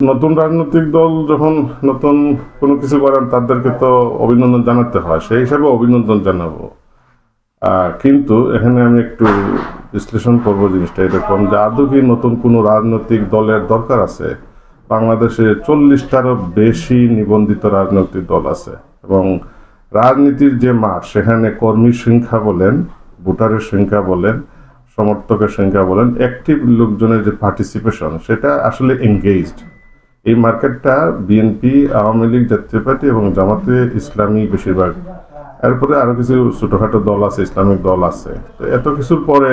নতুন রাজনৈতিক দল যখন নতুন কোনো কিছু করেন, তাদেরকে তো অভিনন্দন জানাতে হয়। সেই হিসাবে অভিনন্দন জানাব। কিন্তু এখানে আমি একটু বিশ্লেষণ করব জিনিসটা। এরকম যে আদৌ কি নতুন কোনো রাজনৈতিক দলের দরকার আছে? বাংলাদেশে চল্লিশটারও বেশি নিবন্ধিত রাজনৈতিক দল আছে এবং রাজনীতির যে মাঠ, সেখানে কর্মীর সংখ্যা বলেন, ভোটারের সংখ্যা বলেন, সমর্থকের সংখ্যা বলেন অ্যাক্টিভ লোকজনের যে পার্টিসিপেশন সেটা আসলে এঙ্গেজড এই মার্কেটটা বিএনপি আওয়ামী লীগ, জাতীয় পার্টি এবং জামাতে ইসলামী বেশিরভাগ। এরপরে আরও কিছু ছোটখাটো দল আছে, ইসলামিক দল আছে। তো এত কিছুর পরে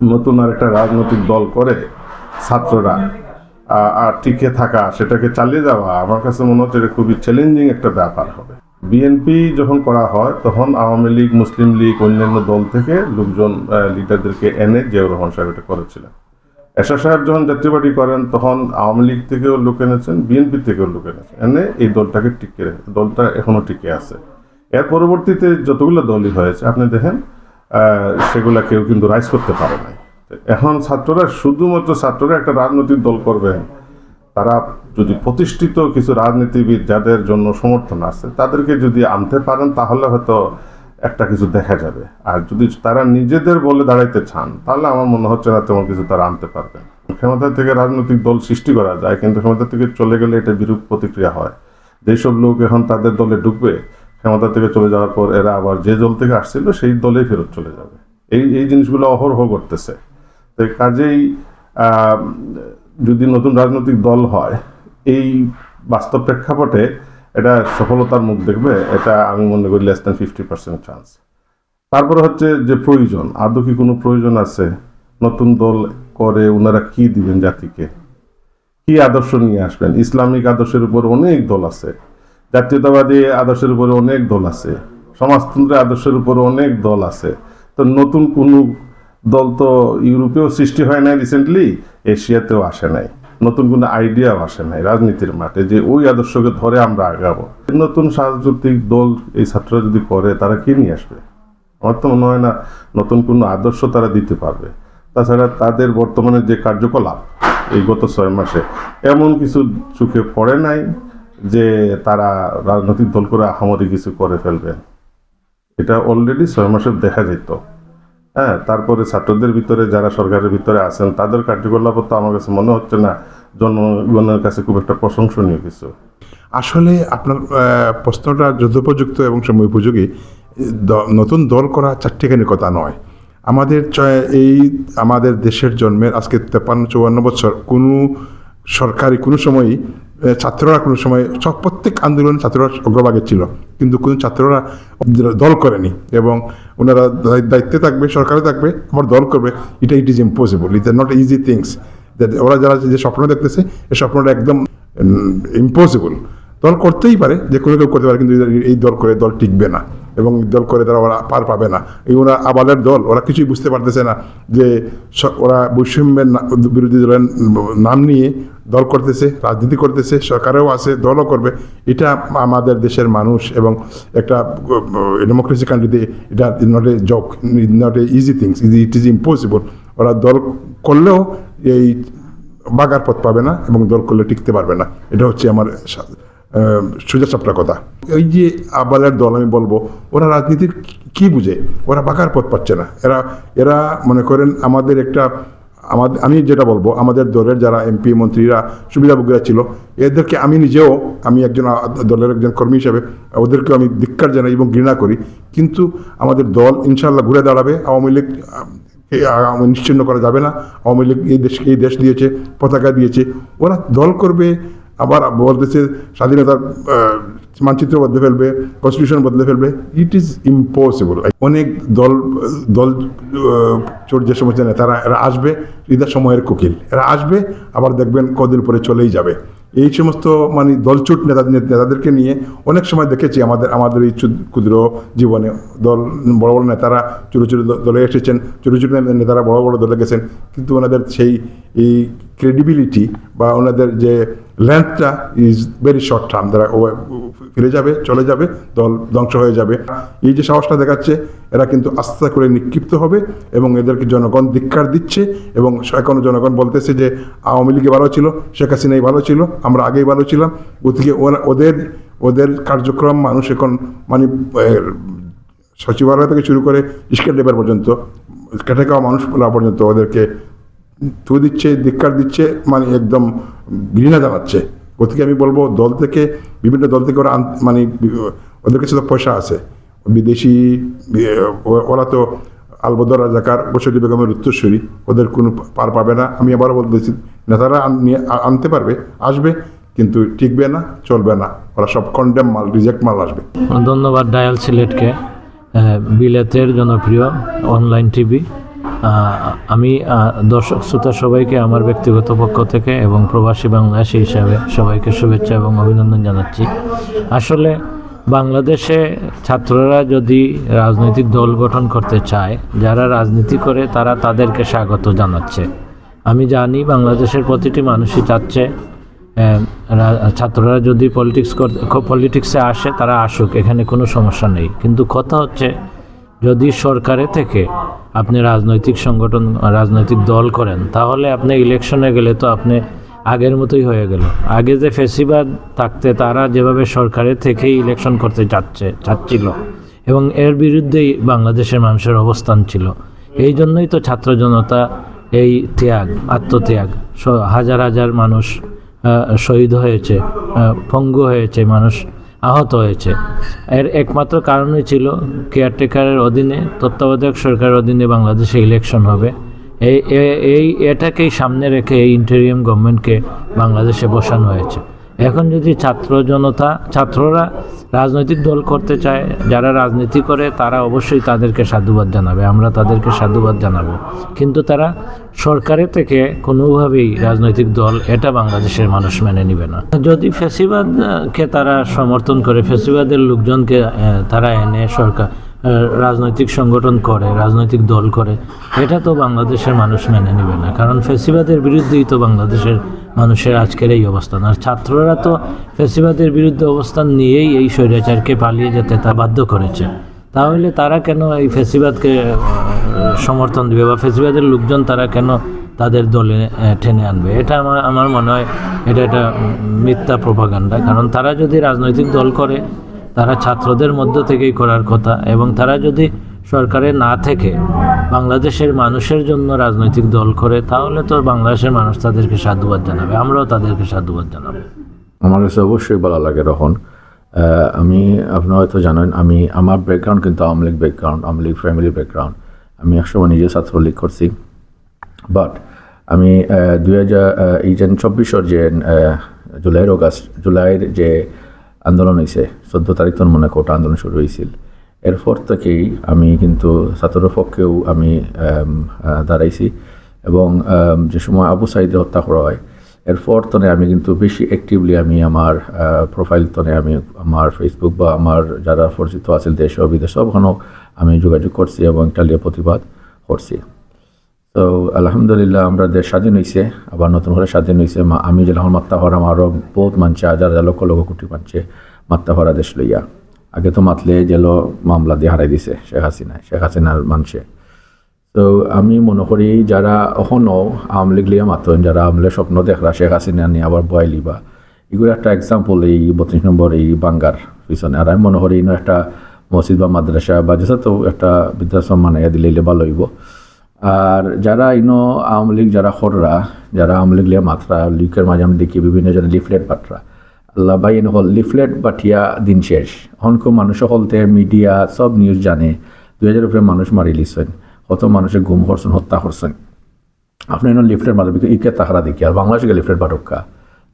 নতুন আর একটা রাজনৈতিক দল করে ছাত্ররা আর টিকে থাকা, সেটাকে চালিয়ে যাওয়া, আমার কাছে মনে হচ্ছে এটা খুবই চ্যালেঞ্জিং একটা ব্যাপার হবে। বিএনপি যখন করা হয়, তখন আওয়ামী লীগ, মুসলিম লীগ, অন্যান্য দল থেকে লোকজন লিডারদেরকে এনে জিয়াউর রহমান সাহেব এটা করেছিলেন। এরশাদ সাহেব যখন জাতীয় পার্টি করেন, তখন আওয়ামী লীগ থেকেও লোক এনেছেন, বিএনপি থেকেও লোক এনেছেন। এনে এই দলটাকে টিকে দলটা এখনও টিকে আছে। এর পরবর্তীতে যতগুলো দলই হয়েছে, আপনি দেখেন সেগুলা কেউ কিন্তু রাইজ করতে পারে নাই। এখন ছাত্ররা, শুধুমাত্র ছাত্ররা একটা রাজনৈতিক দল করবেন তারা যদি প্রতিষ্ঠিত কিছু রাজনীতিবিদ যাদের জন্য সমর্থন আছে, তাদেরকে যদি আনতে পারেন, তাহলে হয়তো একটা কিছু দেখা যাবে। আর যদি তারা নিজেদের বলে দাঁড়াইতে চান, তাহলে আমার মনে হচ্ছে না তেমন কিছু তারা আনতে পারবে। ক্ষমতা থেকে রাজনৈতিক দল সৃষ্টি করা যায়, কিন্তু ক্ষমতা থেকে চলে গেলে এটা বিরূপ প্রতিক্রিয়া হয়। যেসব লোক এখন তাদের দলে ঢুকবে, ক্ষমতা থেকে চলে যাওয়ার পর এরা আবার যে দল থেকে আসছিল, সেই দলেই ফেরত চলে যাবে। এই এই জিনিসগুলো অহরহ করতেছে। তো কাজেই যদি নতুন রাজনৈতিক দল হয়, এই বাস্তব প্রেক্ষাপটে এটা সফলতার মুখ দেখবে, এটা আমি মনে করি less than fifty percent chance তারপরে হচ্ছে যে প্রয়োজন, আদৌ কি কোনো প্রয়োজন আছে? নতুন দল করে ওনারা কি দিবেন জাতিকে? কি আদর্শ নিয়ে আসবেন? ইসলামিক আদর্শের উপর অনেক দল আছে, জাতীয়তাবাদী আদর্শের উপরে অনেক দল আছে সমাজতন্ত্রের আদর্শের উপরে অনেক দল আছে। তো নতুন কোনো দল তো ইউরোপেও সৃষ্টি হয় নাই রিসেন্টলি এশিয়াতেও আসে নাই। নতুন কোনো আইডিয়াও আসে নাই রাজনীতির মাঠে যে ওই আদর্শকে ধরে আমরা আগাবো। নতুন রাজনৈতিক দল এই ছাত্ররা যদি করে, তারা কি নিয়ে আসবে? আমার তো মনে হয় না নতুন কোনো আদর্শ তারা দিতে পারবে। তাছাড়া তাদের বর্তমানে যে কার্যকলাপ এই গত ছয় মাসে, এমন কিছু চোখে পড়ে নাই যে তারা রাজনৈতিক দল করে আহামরি কিছু করে ফেলবেন এটা অলরেডি ছয় মাসে দেখা যেত। হ্যাঁ তারপরে ছাত্রদের ভিতরে যারা সরকারের ভিতরে আছেন, তাদের কার্যকলাপ তো আমার কাছে মনে হচ্ছে না, জনগণের কাছে খুব একটা প্রশংসনীয় কিছু। আসলে আপনার প্রশ্নটা যুদ্ধোপযুক্ত এবং সময় উপযোগী নতুন দল করা চারটিখানি কথা নয়। আমাদের এই আমাদের দেশের জন্মের আজকে তেপান্ন চৌয়ান্ন বছর, কোনো সরকারি কোনো সময়ই ছাত্ররা কোনো সময় সব প্রত্যেক আন্দোলনে ছাত্ররা অগ্রভাগে ছিল। কিন্তু কোনো ছাত্ররা দল করেনি এবং ওনারা দায়- দায়িত্বে থাকবে, সরকারে থাকবে, আমার দল করবে। এটা it is impossible it not easy things ওরা যারা যে স্বপ্ন দেখতেছে এই স্বপ্নটা একদম ইম্পসিবল দল করতেই পারে, যে কোনো কেউ করতে পারে, কিন্তু এই দল করে দল টিকবে না। এবং দল করে তারা ওরা পার পাবে না। এই ওরা আবালের দল, ওরা কিছুই বুঝতে পারতেছে না যে ওরা বৈষম্যের বিরোধী দলের নাম নিয়ে দল করতেছে, রাজনীতি করতেছে, সরকারেও আছে, দলও করবে। এটা আমাদের দেশের মানুষ এবং একটা ডেমোক্রেসি কান্ট্রিতে এটা not a job not a easy things it is impossible ওরা দল করলেও এই বাগার পথ পাবে না এবং দল করলে টিকতে পারবে না। এটা হচ্ছে আমার সোজা সাপটা কথা ওই যে আবালের দল, আমি বলব, ওরা রাজনীতির কি- বুঝে? ওরা বাগার পথ পাচ্ছে না। এরা এরা মনে করেন আমাদের একটা আমাদের আমি যেটা বলব, আমাদের দলের যারা এমপি, মন্ত্রীরা, সুবিধাভোগীরা ছিল, এদেরকে আমি নিজেও, আমি একজন দলের একজন কর্মী হিসাবে, ওদেরকেও আমি ধিক্কার জানাই এবং ঘৃণা করি। কিন্তু আমাদের দল ইনশাল্লাহ ঘুরে দাঁড়াবে আওয়ামী লীগ নিশ্চিন্ন করা যাবে না, আওয়ামী লীগ এই দেশ এই দেশ দিয়েছে, পতাকা দিয়েছে। ওরা দল করবে আবার বলতেছে স্বাধীনতার মানচিত্র বদলে ফেলবে কনস্টিটিউশন বদলে ফেলবে। ইট ইজ ইম্পসিবল অনেক দল দল চোর যে সমস্ত নেতারা, এরা আসবে, ঈদের সময়ের কোকিল। এরা আসবে, আবার দেখবেন কদিন পরে চলেই যাবে। এই সমস্ত মানে দলচুট নেতা, নেতাদেরকে নিয়ে অনেক সময় দেখেছি আমাদের আমাদের এই ক্ষুদ- ক্ষুদ্র জীবনে দল, বড় বড় নেতারা ছোটো ছোটো দলে এসেছেন ছোটো ছোটো নেতারা বড় বড় দলে গেছেন, কিন্তু ওনাদের সেই, এই ক্রেডিবিলিটি বা ওনাদের যে লেন্থটা ইজ ভেরি শর্ট টার্ম তারা ফিরে যাবে, চলে যাবে, দল ধ্বংস হয়ে যাবে। এই যে সাহসটা দেখাচ্ছে, এরা কিন্তু আস্তে করে নিক্ষিপ্ত হবে এবং এদেরকে জনগণ ধিক্কার দিচ্ছে এবং এখনও জনগণ বলতেছে যে আওয়ামী লীগে ভালো ছিল, শেখ হাসিনাই ভালো ছিল, আমরা আগেই ভালো ছিলাম। ওরা, ওদের ওদের কার্যক্রম মানুষ এখন মানে সচিবালয় থেকে শুরু করে স্কেল লেবার পর্যন্ত খেটে খাওয়া মানুষগুলা পর্যন্ত ওদেরকে থু দিচ্ছে ধিক্কার দিচ্ছে মানে একদম ঘৃণা জানাচ্ছে। গতিকে আমি বলব, দল থেকে, বিভিন্ন দল থেকে ওরা মানে ওদের কাছে তো পয়সা আছে। বিদেশি ওরা তো আলবদর, রাজাকার, বসরি বেগমের উত্তরসূরি। ওদের কোনো পার পাবে না। আমি আবারও বলতেছি, নেতারা আনতে পারবে, আসবে, কিন্তু টিকবে না, চলবে না। ওরা সব কন্ডেম মাল রিজেক্ট মাল আসবে। ধন্যবাদ, ডায়াল সিলেটকে। বিলেতের জনপ্রিয় অনলাইন টিভি আমি দর্শক, শ্রোতা সবাইকে আমার ব্যক্তিগত পক্ষ থেকে এবং প্রবাসী বাংলাদেশি হিসাবে সবাইকে শুভেচ্ছা এবং অভিনন্দন জানাচ্ছি। আসলে বাংলাদেশে ছাত্ররা যদি রাজনৈতিক দল গঠন করতে চায়, যারা রাজনীতি করে তারা তাদেরকে স্বাগত জানাচ্ছে। আমি জানি বাংলাদেশের প্রতিটি মানুষই চাচ্ছে ছাত্ররা যদি পলিটিক্স পলিটিক্সে আসে তারা আসুক, এখানে কোনো সমস্যা নেই। কিন্তু কথা হচ্ছে, যদি সরকারে থেকে আপনি রাজনৈতিক সংগঠন, রাজনৈতিক দল করেন, তাহলে আপনি ইলেকশনে গেলে তো আপনি আগের মতোই হয়ে গেল। আগে যে ফেসিবাদ থাকতে, তারা যেভাবে সরকারের থেকেই ইলেকশন করতে চাচ্ছে, চাচ্ছিল, এবং এর বিরুদ্ধেই বাংলাদেশের মানুষের অবস্থান ছিল। এই জন্যই তো ছাত্র জনতা এই ত্যাগ, আত্মত্যাগ হাজার হাজার মানুষ শহীদ হয়েছে পঙ্গু হয়েছে, মানুষ আহত হয়েছে। এর একমাত্র কারণই ছিল কেয়ারটেকারের অধীনে তত্ত্বাবধায়ক সরকারের অধীনে বাংলাদেশে ইলেকশন হবে। এই এই, এটাকেই সামনে রেখে এই ইন্টেরিয়াম গভর্নমেন্টকে বাংলাদেশে বসানো হয়েছে। এখন যদি ছাত্র জনতা, ছাত্ররা রাজনৈতিক দল করতে চায়, যারা রাজনীতি করে, তারা অবশ্যই তাদেরকে সাধুবাদ জানাবে, আমরা তাদেরকে সাধুবাদ জানাব। কিন্তু তারা সরকারের থেকে কোনোভাবেই রাজনৈতিক দল এটা বাংলাদেশের মানুষ মেনে নেবে না। যদি ফেসিবাদকে তারা সমর্থন করে, ফেসিবাদের লোকজনকে তারা এনে সরকার রাজনৈতিক সংগঠন করে, রাজনৈতিক দল করে, এটা তো বাংলাদেশের মানুষ মেনে নেবে না। কারণ ফেসিবাদের বিরুদ্ধেই তো বাংলাদেশের মানুষের আজকের এই অবস্থান। আর ছাত্ররা তো ফেসিবাদের বিরুদ্ধে অবস্থান নিয়েই এই স্বৈরাচারকে পালিয়ে যেতে তা বাধ্য করেছে। তাহলে তারা কেন এই ফেসিবাদকে সমর্থন দেবে বা ফেসিবাদের লোকজন তারা কেন তাদের দলে টেনে আনবে? এটা আমার আমার মনে হয় এটা একটা মিথ্যা প্রপাগান্ডা কারণ তারা যদি রাজনৈতিক দল করে তারা ছাত্রদের মধ্য থেকেই করার কথা এবং তারা যদি সরকারে না থেকে বাংলাদেশের মানুষের জন্য রাজনৈতিক দল করে, তাহলে তো বাংলাদেশের মানুষ তাদেরকে সাধুবাদ জানাবে। আমরাও তাদেরকে সাধুবাদ জানাব। আমার কাছে অবশ্যই ভালো লাগে রহন। আমি আপনারা হয়তো জানেন, আমি, আমার ব্যাকগ্রাউন্ড কিন্তু Awami League background Awami League family background আমি একসময় নিজে ছাত্রলীগ করছি। বাট আমি দুই হাজার এই যে চব্বিশর যে জুলাইয়ের অগাস্ট, জুলাইয়ের যে আন্দোলন হয়েছে চোদ্দ তারিখ তোর মনে কোটা আন্দোলন শুরু হয়েছিল। এরপর থেকেই আমি কিন্তু ছাত্রের পক্ষেও আমি দাঁড়াইছি এবং যে সময় আবু সাইদে হত্যা করা হয়, এরপর তনে আমি কিন্তু বেশি অ্যাক্টিভলি আমি আমার প্রোফাইল তনে আমি আমার ফেসবুক বা আমার যারা পরিচিত আছে দেশ ও বিদেশ ওখানেও আমি যোগাযোগ করছি এবং টালিয়ে প্রতিবাদ করছি। তো আলহামদুলিল্লাহ আমরা দেশ স্বাধীন হয়েছে আবার নতুন করে স্বাধীন হয়েছে আমি যখন মাত্রা হরাম আরও বহুত মানছে, হাজার হাজার লক্ষ লক্ষ কোটি মানছে। মাত্রা হরা দেশ লইয়া। আগে তো মাতলে জেল মামলা দিয়ে হারাই দিছে শেখ হাসিনায় শেখ হাসিনার মানছে তো আমি মনে করি যারা এখনও আওয়ামী লীগ লিয়া মাতন, যারা আওয়ামী স্বপ্ন দেখরা শেখ হাসিনা নিয়ে আবার বয়ালি বা এগুলো একটা এক্সাম্পল এই বত্রিশ নম্বর এই বাঙ্গার পিছনে। আর আমি মনে করি একটা মসজিদ বা মাদ্রাসা বা যেসা তো একটা বৃদ্ধাশ্রম মানাইয়া দিলে ইলে ভালো হইব। আর যারা ইনো আওয়ামী লীগ যারা খররা, যারা আওয়ামী লীগ লিয়া মাত্রা লীগের মাঝে আমি দেখি বিভিন্ন জন লিফলেট পাত্রা ভাই হল লিফলেট বাঠিয়া দিন শেষ। হনকো মানুষ হলতে মিডিয়া সব নিউজ জানে। দুই হাজার উপরে মানুষ মারি লিছেন। কত মানুষের গুম করছেন হত্যা করছেন আপনি এনে লিফলেট মারবে ইকে তাহারা দেখি। আর বাংলাদেশকে লিফলেট বাটকা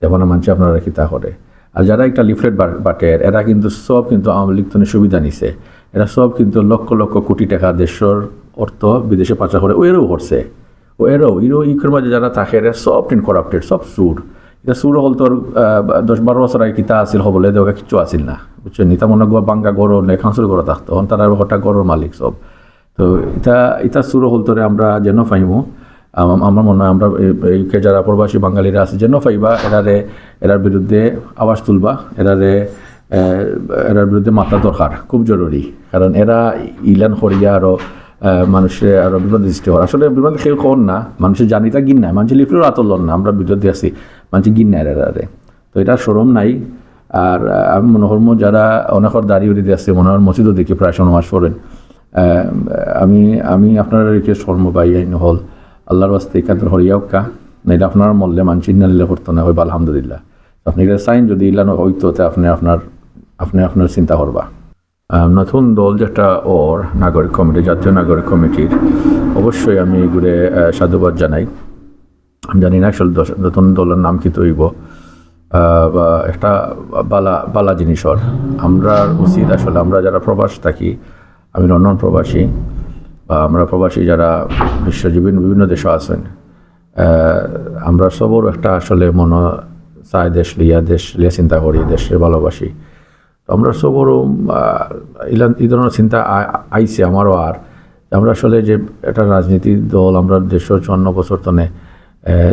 যেমন মানছে আপনারা কি তা করে। আর যারা একটা লিফলেট বাটের এরা কিন্তু সব কিন্তু আওয়ামী লীগ সুবিধা নিছে। এরা সব কিন্তু লক্ষ লক্ষ কোটি টাকা দেশের অর্থ বিদেশে পাচার করে। ও এরও করছে ও এরও ইরো ইকের মাঝে যারা থাকে, এরা সব টিন করাপ্টেড, সব সুর এটা সুর হল তোর দশ বারো বছর আগে কিতা আছিল, হবলে দেওয়া কিছু আছিল না, বুঝছেন? ইতা মনে গো বাঙ্গা গড় নে খাঁসুর গড় থাকতো তখন তারা হঠাৎ গড়র মালিক সব। তো ইতা ইতা সুর হল তোরে আমরা যেন আম- আমার মনে হয় আমরা এই- এইকে যারা প্রবাসী বাঙালিরা আছে, যেন ফাইবা, এরারে, এরার বিরুদ্ধে আওয়াজ তুলবা, এরারে এরার বিরুদ্ধে মাথা দরকার, খুব জরুরি। কারণ এরা ইলান করিয়া আরও মানুষের আরও বিপদ সৃষ্টি করে আসলে বিপদ কেউ কর না, মানুষের জানিতা গিন নাই মানুষের লিফলেও আতলন না, আমরা বিরোধী আছি, মানুষ গিন নাই এরারে তো এটা সরম নাই। আর আমি মনে করব যারা অনেকর দাঁড়িয়ে উড়িতে মনে হয় মসজিদও দেখি প্রায় সনমাস পড়েন আমি আমি আপনার রিকোয়েস্ট করব ভাই, আইন হল। আল্লাহর বাস্তে এখানে হরিয়াউকা এটা আপনার মল্লে মানছি নালিলে করতো না হইবা আলহামদুলিল্লাহ। আপনি এটা সাইন যদি ইলানো হইতো, তে আপনি আপনার আপনি আপনার চিন্তা করবা। নতুন দল যেটা ওর নাগরিক কমিটি জাতীয় নাগরিক কমিটির অবশ্যই আমি আহ, সাধুবাদ জানাই। আমি জানি না আসলে নতুন দলের নাম কি তৈব। বা একটা বালা বালা জিনিসর আমরা উচিত আসলে আমরা যারা প্রবাস থাকি আমি লন্ডন প্রবাসী বা আমরা প্রবাসী যারা বিশ্বজীবী বিভিন্ন দেশে আছেন আমরা সবর একটা আসলে মন চাই দেশ লিয়া দেশ লিয়া চিন্তা করি দেশে ভালোবাসি। আমরা সবরও এই ধরনের চিন্তা আইছে আমারও আর। আমরা আসলে যে একটা রাজনীতির দল, আমরা দেশের চন্ন বছর তনে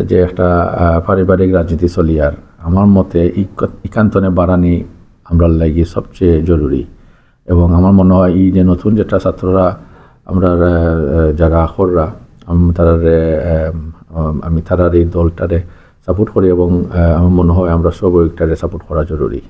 যে একটা পারিবারিক রাজনীতি চলি আর। আমার মতে ইক- ইকান্তনে বাড়ানি আমরা লাগি সবচেয়ে জরুরি। এবং আমার মনে হয় এই যে নতুন যেটা ছাত্ররা, আমরা যারা আখররা তারার আমি তারার এই দলটারে সাপোর্ট করি এবং আমার মনে হয় আমরা সব ওইটারে সাপোর্ট করা জরুরি।